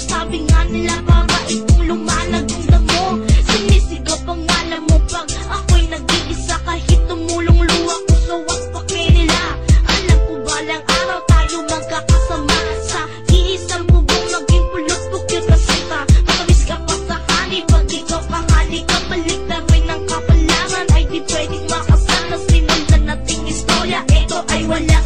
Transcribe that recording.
sabi nga nila babait kung lumanag ang damo. Sinisigaw pangalan mo pag ako'y nag-iisa Kahit tumulong luha ko sa wakpak nila. Alam ko balang araw tayo magkakasama. Sa iisang bubong naging pulot bukit na sita Matamis ka pa sa hanip pag ikaw kahalik ka Balik na rin ang kapalaran. Ay di pwedeng makasama Simulan nating istorya, ito ay wala